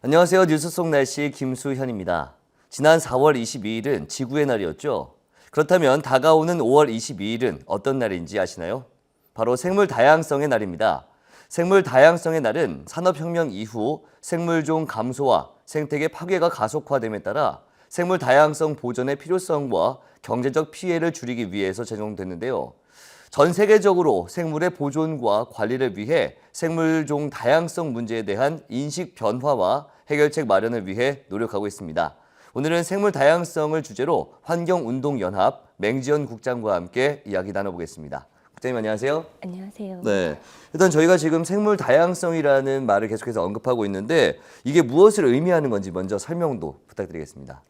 안녕하세요. 뉴스 속 날씨 김수현입니다. 지난 4월 22일은 지구의 날이었죠. 그렇다면 다가오는 5월 22일은 어떤 날인지 아시나요? 바로 생물 다양성의 날입니다. 생물 다양성의 날은 산업혁명 이후 생물종 감소와 생태계 파괴가 가속화됨에 따라 생물 다양성 보존의 필요성과 경제적 피해를 줄이기 위해서 제정됐는데요. 전 세계적으로 생물의 보존과 관리를 위해 생물종 다양성 문제에 대한 인식 변화와 해결책 마련을 위해 노력하고 있습니다. 오늘은 생물 다양성을 주제로 환경운동연합 맹지연 국장과 함께 이야기 나눠보겠습니다. 국장님 안녕하세요. 안녕하세요. 네. 일단 저희가 지금 생물 다양성이라는 말을 계속해서 언급하고 있는데 이게 무엇을 의미하는 건지 먼저 설명도 부탁드리겠습니다.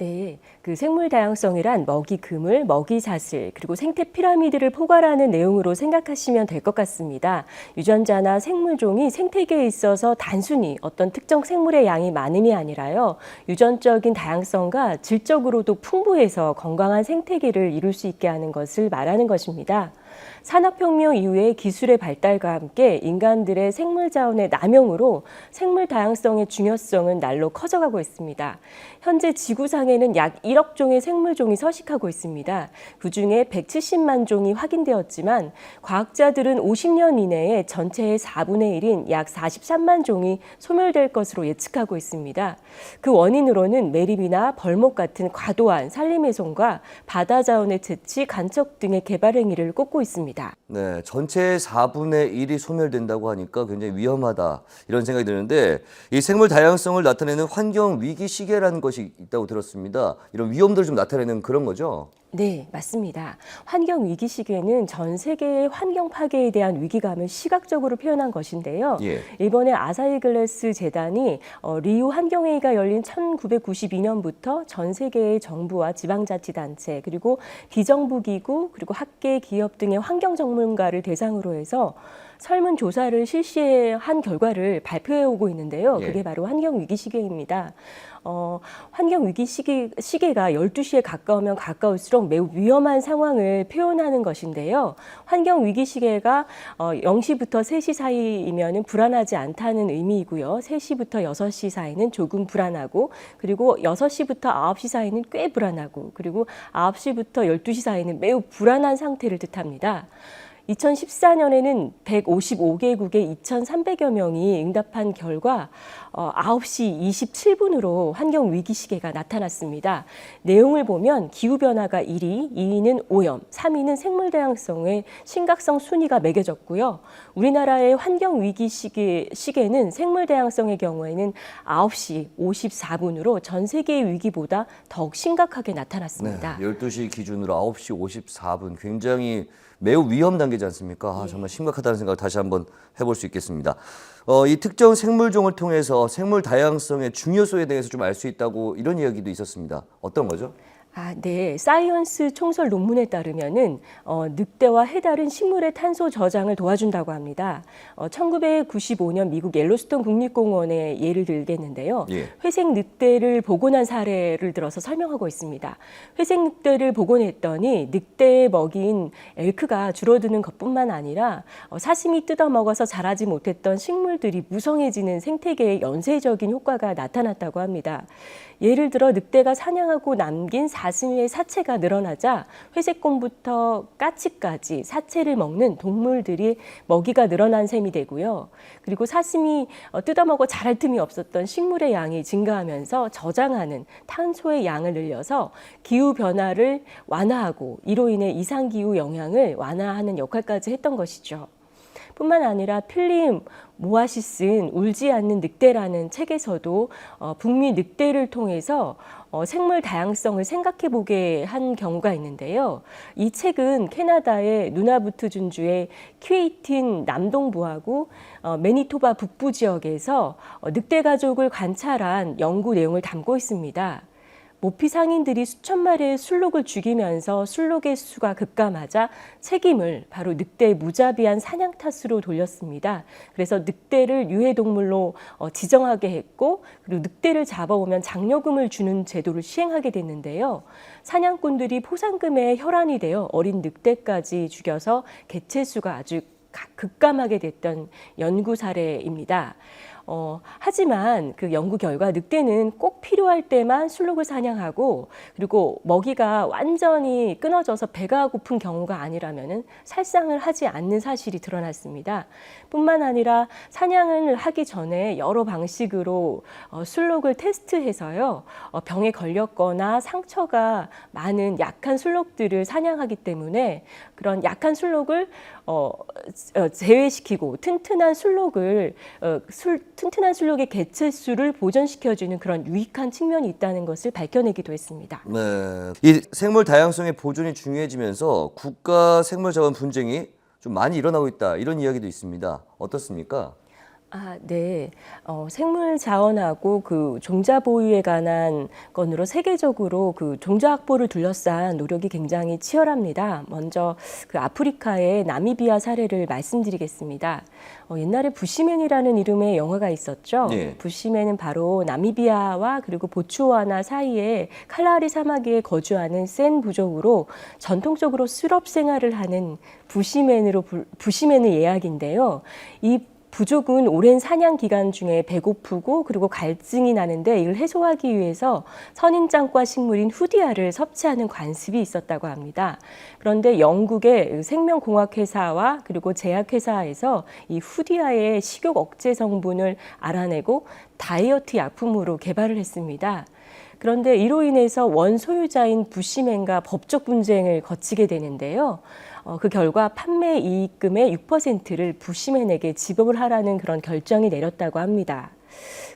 네, 그 생물 다양성이란 먹이 그물, 먹이 사슬, 그리고 생태 피라미드를 포괄하는 내용으로 생각하시면 될 것 같습니다. 유전자나 생물종이 생태계에 있어서 단순히 어떤 특정 생물의 양이 많음이 아니라요. 유전적인 다양성과 질적으로도 풍부해서 건강한 생태계를 이룰 수 있게 하는 것을 말하는 것입니다. 산업혁명 이후에 기술의 발달과 함께 인간들의 생물 자원의 남용으로 생물 다양성의 중요성은 날로 커져가고 있습니다. 현재 지구상에는 약 1억 종의 생물종이 서식하고 있습니다. 그 중에 170만 종이 확인되었지만 과학자들은 50년 이내에 전체의 4분의 1인 약 43만 종이 소멸될 것으로 예측하고 있습니다. 그 원인으로는 매립이나 벌목 같은 과도한 산림훼손과 바다 자원의 채취, 간척 등의 개발 행위를 꼽고 있습니다. 네, 전체의 4분의 1이 소멸된다고 하니까 굉장히 위험하다 이런 생각이 드는데 이 생물 다양성을 나타내는 환경 위기 시계라는 것이 있다고 들었습니다. 이런 위험들을 좀 나타내는 그런 거죠. 네, 맞습니다. 환경 위기 시기에는 전 세계의 환경 파괴에 대한 위기감을 시각적으로 표현한 것인데요. 예. 일본의 아사히 글래스 재단이 어, 리우 환경회의가 열린 1992년부터 전 세계의 정부와 지방자치단체 그리고 비정부 기구 그리고 학계 기업 등의 환경 전문가를 대상으로 해서 설문 조사를 실시한 결과를 발표해 오고 있는데요. 예. 그게 바로 환경 위기 시계입니다. 어, 환경 위기 시계, 시계가 12시에 가까우면 가까울수록 매우 위험한 상황을 표현하는 것인데요. 환경 위기 시계가 어, 0시부터 3시 사이이면 불안하지 않다는 의미이고요. 3시부터 6시 사이는 조금 불안하고 그리고 6시부터 9시 사이는 꽤 불안하고 그리고 9시부터 12시 사이는 매우 불안한 상태를 뜻합니다. 2014년에는 155개국의 2,300여 명이 응답한 결과 어, 9시 27분으로 환경 위기 시계가 나타났습니다. 내용을 보면 기후 변화가 1위, 2위는 오염, 3위는 생물 다양성의 심각성 순위가 매겨졌고요. 우리나라의 환경 위기 시계 시계는 생물 다양성의 경우에는 9시 54분으로 전 세계의 위기보다 더욱 심각하게 네, 나타났습니다. 12시 기준으로 9시 54분 굉장히 매우 위험 단계지 않습니까? 아, 정말 심각하다는 생각을 다시 한번 해볼 수 있겠습니다. 어, 이 특정 생물종을 통해서 생물 다양성의 중요성에 대해서 좀 알 수 있다고 이런 이야기도 있었습니다. 어떤 거죠? 아, 네. 사이언스 총설 논문에 따르면은 어, 늑대와 해달은 식물의 탄소 저장을 도와준다고 합니다. 어, 1995년 미국 옐로스톤 국립공원의 예를 들겠는데요. 예. 회색 늑대를 복원한 사례를 들어서 설명하고 있습니다. 회색 늑대를 복원했더니 늑대의 먹이인 엘크가 줄어드는 것뿐만 아니라 어, 사슴이 뜯어 먹어서 자라지 못했던 식물들이 무성해지는 생태계의 연쇄적인 효과가 나타났다고 합니다. 예를 들어 늑대가 사냥하고 남긴 사슴의 사체가 늘어나자 회색곰부터 까치까지 사체를 먹는 동물들이 먹이가 늘어난 셈이 되고요. 그리고 사슴이 어, 뜯어먹어 자랄 틈이 없었던 식물의 양이 증가하면서 저장하는 탄소의 양을 늘려서 기후 변화를 완화하고 이로 인해 이상 기후 영향을 완화하는 역할까지 했던 것이죠. 뿐만 아니라 필립 모아시스는 울지 않는 늑대라는 책에서도 어, 북미 늑대를 통해서 어, 생물 다양성을 생각해 보게 한 경우가 있는데요. 이 책은 캐나다의 누나부트 준주의 큐에이틴 남동부하고 어, 매니토바 북부 지역에서 어, 늑대 가족을 관찰한 연구 내용을 담고 있습니다. 모피 상인들이 수천 마리의 술록을 죽이면서 술록의 수가 급감하자 책임을 바로 늑대의 무자비한 사냥 탓으로 돌렸습니다. 그래서 늑대를 유해 동물로 어, 지정하게 했고 그리고 늑대를 잡아오면 장려금을 주는 제도를 시행하게 됐는데요. 사냥꾼들이 포상금에 혈안이 되어 어린 늑대까지 죽여서 개체 수가 아주 가- 급감하게 됐던 연구 사례입니다. 어, 하지만 그 연구 결과 늑대는 꼭 필요할 때만 술록을 사냥하고 그리고 먹이가 완전히 끊어져서 배가 고픈 경우가 아니라면은 살상을 하지 않는 사실이 드러났습니다. 뿐만 아니라 사냥을 하기 전에 여러 방식으로 어, 술록을 테스트해서요 어, 병에 걸렸거나 상처가 많은 약한 술록들을 사냥하기 때문에 그런 약한 술록을 어, 어, 제외시키고 튼튼한 술록을 어, 술, 튼튼한 술록의 개체수를 보존시켜주는 그런 유익한 측면이 있다는 것을 밝혀내기도 했습니다. 네. 이 생물 다양성의 보존이 중요해지면서 국가 생물 자원 분쟁이 좀 많이 일어나고 있다. 이런 이야기도 있습니다. 어떻습니까? 아, 네. 어, 생물 자원하고 그 종자 보유에 관한 건으로 세계적으로 그 종자 확보를 둘러싼 노력이 굉장히 치열합니다. 먼저 그 아프리카의 나미비아 사례를 말씀드리겠습니다. 어, 옛날에 부시맨이라는 이름의 영화가 있었죠. 네. 부시맨은 바로 나미비아와 그리고 보츠와나 사이에 칼라리 사막에 거주하는 센 부족으로 전통적으로 수렵 생활을 하는 부시맨으로 불- 부시맨의 이야기인데요. 이 부족은 오랜 사냥 기간 중에 배고프고 그리고 갈증이 나는데 이를 해소하기 위해서 선인장과 식물인 후디아를 섭취하는 관습이 있었다고 합니다. 그런데 영국의 생명공학회사와 그리고 제약회사에서 이 후디아의 식욕 억제 성분을 알아내고 다이어트 약품으로 개발을 했습니다. 그런데 이로 인해서 원 소유자인 부시맨과 법적 분쟁을 거치게 되는데요. 어, 그 결과 판매 이익금의 6%를 부시맨에게 지급을 하라는 그런 결정이 내렸다고 합니다.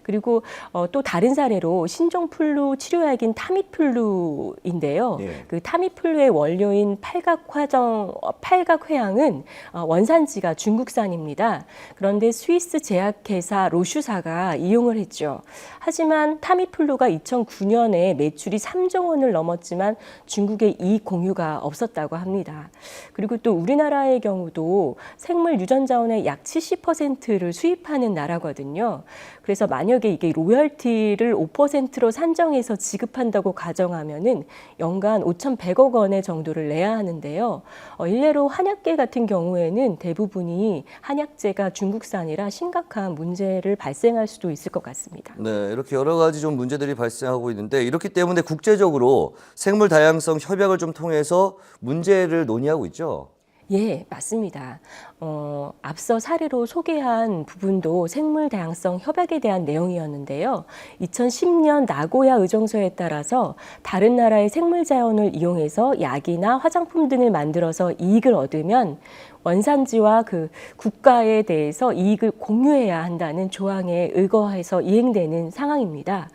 그리고 어, 또 다른 사례로 신종플루 치료약인 타미플루인데요. 예. 그 타미플루의 원료인 팔각화정 어, 팔각회항은 어, 원산지가 중국산입니다. 그런데 스위스 제약회사 로슈사가 이용을 했죠. 하지만 타미플루가 2009년에 매출이 3조 원을 넘었지만 중국에 이익 공유가 없었다고 합니다. 그리고 또 우리나라의 경우도 생물 유전 자원의 약 70%를 수입하는 나라거든요. 그래서 만약에 이게 로열티를 5%로 산정해서 지급한다고 가정하면은 연간 5,100억 원의 정도를 내야 하는데요. 어, 일례로 한약계 같은 경우에는 대부분이 한약재가 중국산이라 심각한 문제를 발생할 수도 있을 것 같습니다. 네, 이렇게 여러 가지 좀 문제들이 발생하고 있는데 이렇기 때문에 국제적으로 생물 다양성 협약을 좀 통해서 문제를 논의하고 있죠. 예, 맞습니다. 어, 앞서 사례로 소개한 부분도 생물 다양성 협약에 대한 내용이었는데요. 2010년 나고야 의정서에 따라서 다른 나라의 생물 자원을 이용해서 약이나 화장품 등을 만들어서 이익을 얻으면 원산지와 그 국가에 대해서 이익을 공유해야 한다는 조항에 의거해서 이행되는 상황입니다.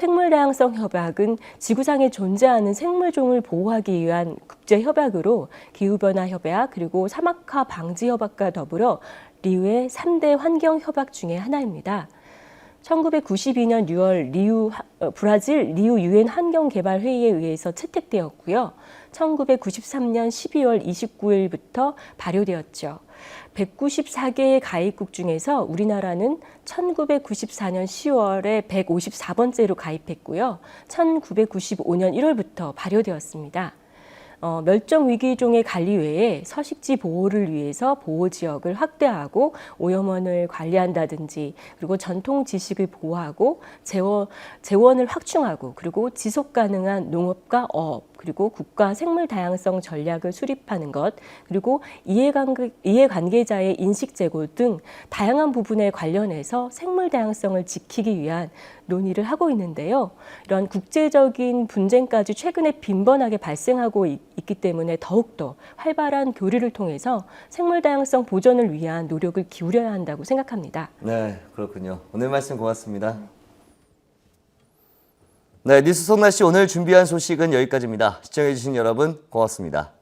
생물 다양성 협약은 지구상에 존재하는 생물종을 보호하기 위한 국제 협약으로 기후 변화 협약 그리고 사막화 방지 협약과 더불어 리우의 3대 환경 협약 중의 하나입니다. 1992년 6월 리우 어, 브라질 리우 유엔 환경 개발 회의에 의해서 채택되었고요. 1993년 12월 29일부터 발효되었죠. 194개의 가입국 중에서 우리나라는 1994년 10월에 154번째로 가입했고요. 1995년 1월부터 발효되었습니다. 어, 멸종 위기종의 관리 외에 서식지 보호를 위해서 보호 지역을 확대하고 오염원을 관리한다든지 그리고 전통 지식을 보호하고 재원, 재원을 확충하고 그리고 지속 가능한 농업과 어업 그리고 국가 생물 다양성 전략을 수립하는 것 그리고 이해관계, 이해관계자의 인식 제고 등 다양한 부분에 관련해서 생물 다양성을 지키기 위한 논의를 하고 있는데요. 이런 국제적인 분쟁까지 최근에 빈번하게 발생하고 있, 있기 때문에 더욱더 활발한 교류를 통해서 생물 다양성 보존을 위한 노력을 기울여야 한다고 생각합니다. 네, 그렇군요. 오늘 말씀 고맙습니다. 네, 뉴스 송나 씨 오늘 준비한 소식은 여기까지입니다. 시청해주신 여러분 고맙습니다.